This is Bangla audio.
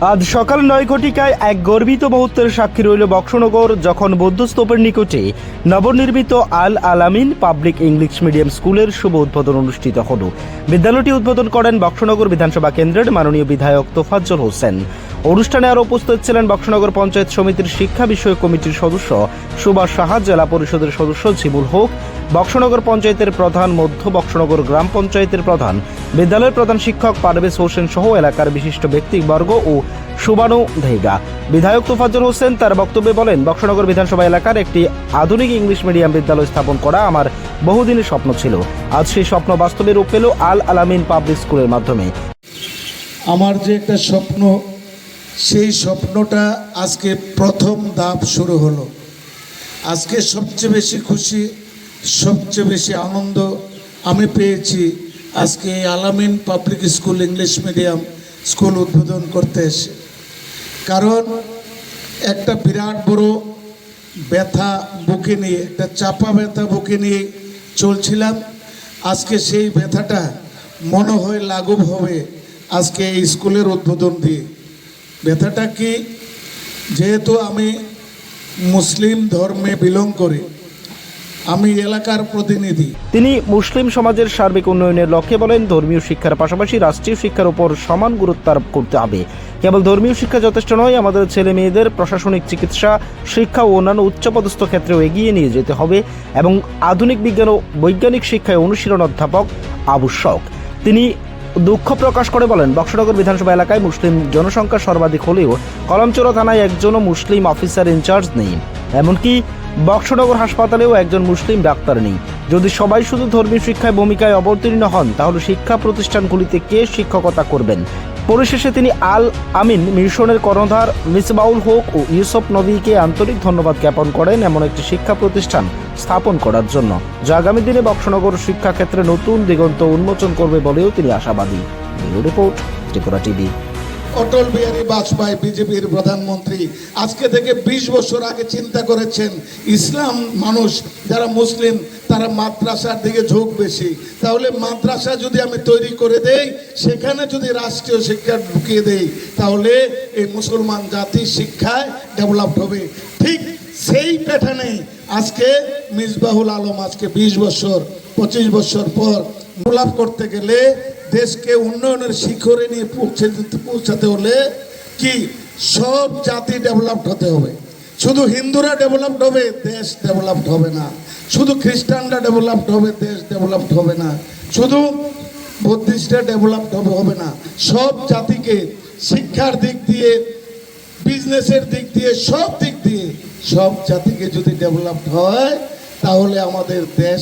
আজ সকাল নয় ঘটিকায় এক গর্বিত মুহূর্তের সাক্ষী রইল বক্সনগর, যখন বৌদ্ধস্তূপের নিকটে নবনির্মিত আল আলামিন পাবলিক ইংলিশ মিডিয়াম স্কুলের শুভ উদ্বোধন অনুষ্ঠিত হল। বিদ্যালয়টি উদ্বোধন করেন বক্সনগর বিধানসভা কেন্দ্রের মাননীয় বিধায়ক তোফাজ্জল হোসেন। অনুষ্ঠানে আরও উপস্থিত ছিলেন বক্সনগর পঞ্চায়েত সমিতির শিক্ষা বিষয়ক কমিটির সদস্য সুভাষ সাহা, জেলা পরিষদের সদস্য ঝিমুল হোক, বক্সনগর পঞ্চায়েতের প্রধান মধ্য বক্সনগর গ্রাম পঞ্চায়েতের প্রধান, বিদ্যালয়ের প্রধান শিক্ষক পারভেজ হোসেন সহ এলাকার বিশিষ্ট ব্যক্তিবর্গ ও সুবানু ধেগা বিধায়ক তোফাজ্জল হোসেন তার বক্তব্যে বলেন, বক্সনগর বিধানসভা এলাকার একটি আধুনিক ইংলিশ মিডিয়াম বিদ্যালয় স্থাপন করা আমার বহুদিনের স্বপ্ন ছিল। আজ সেই স্বপ্ন বাস্তবে রূপ পেল আল আলামিন পাবলিক স্কুলের মাধ্যমে। আমার যে একটা স্বপ্ন সেই স্বপ্নটা আজকে প্রথম ধাপ শুরু হলো। আজকে সবচেয়ে বেশি খুশি, সবচেয়ে বেশি আনন্দ আমি পেয়েছি আজকে এই Alamin public school English medium school উদ্বোধন করতে এসে। কারণ একটা বিরাট বড় ব্যথা বুকে নিয়ে, একটা চাপা ব্যথা বুকে নিয়ে চলছিলাম। আজকে সেই ব্যথাটা মনে হয় লাঘব হবে আজকে এই স্কুলের উদ্বোধন দিয়ে। ব্যথাটা কি যেহেতু আমি মুসলিম ধর্মে বিলং করি, আমি এলাকার প্রতিনিধি। তিনি মুসলিম সমাজের সার্বিক উন্নয়নের লক্ষ্যে বলেন, ধর্মীয় শিক্ষার পাশাপাশি রাষ্ট্রীয় শিক্ষার উপর সমান গুরুত্ব আরোপ করতে হবে। কেবল ধর্মীয় শিক্ষা যথেষ্ট নয়, আমাদের ছেলে মেয়েদের প্রশাসনিক চিকিৎসা, শিক্ষা ও অন্যান্য উচ্চপদস্থ ক্ষেত্রেও এগিয়ে নিয়ে যেতে হবে এবং আধুনিক বিজ্ঞান ও বৈজ্ঞানিক শিক্ষায় অনুশীলন অধ্যাপক আবশ্যক। তিনি দুঃখ প্রকাশ করে বলেন, বক্সনগর বিধানসভা এলাকায় মুসলিম জনসংখ্যা সর্বাধিক হলেও কলমচোরা থানায় একজনও মুসলিম অফিসার ইনচার্জ নেই। এমনকি বক্সনগর হাসপাতালেও একজন মুসলিম ডাক্তার নেই। যদি সবাই শুধু ধর্মীয় শিক্ষায় ভূমিকায় অবতীর্ণ হন, তাহলে শিক্ষা প্রতিষ্ঠানগুলিতে কে শিক্ষকতা করবেন? পরিশেষে তিনি আল আমিন মিশনের কর্ণধার মিসবাউল হোক ও ইউসুফ নবীকে আন্তরিক ধন্যবাদ জ্ঞাপন করেন এমন একটি শিক্ষা প্রতিষ্ঠান স্থাপন করার জন্য, যা আগামী দিনে বক্সনগর শিক্ষাক্ষেত্রে নতুন দিগন্ত উন্মোচন করবে বলেও তিনি আশাবাদী। Report, Tripura TV. অটল বিহারী বাজপেয়ী, বিজেপির প্রধানমন্ত্রী, আজকে থেকে ২০ বছর আগে চিন্তা করেছেন, ইসলাম মানুষ যারা মুসলিম তারা মাদ্রাসার দিকে ঝোঁক বেশি। তাহলে মাদ্রাসা যদি আমি তৈরি করে দেই, সেখানে যদি রাষ্ট্রীয় শিক্ষা ঢুকিয়ে দেই, তাহলে এই মুসলমান জাতি শিক্ষায় ডেভেলপ হবে। ঠিক সেই প্যাটার্নে আজকে মিসবাহুল আলম আজকে ২০ বছর, পঁচিশ বছর পর ডেভেলপ করতে গেলে দেশকে উন্নয়নের শিখরে নিয়ে পৌঁছে পৌঁছাতে হলে কি সব জাতি ডেভেলপড হতে হবে। শুধু হিন্দুরা ডেভেলপড হবে, দেশ ডেভেলপড হবে না। শুধু খ্রিস্টানরা ডেভেলপড হবে, দেশ ডেভেলপড হবে না। শুধু বুদ্ধিস্টরা ডেভেলপড হবে হবে না। সব জাতিকে শিক্ষার দিক দিয়ে, বিজনেসের দিক দিয়ে, সব দিক দিয়ে সব জাতিকে যদি ডেভেলপড হয়, তাহলে আমাদের দেশ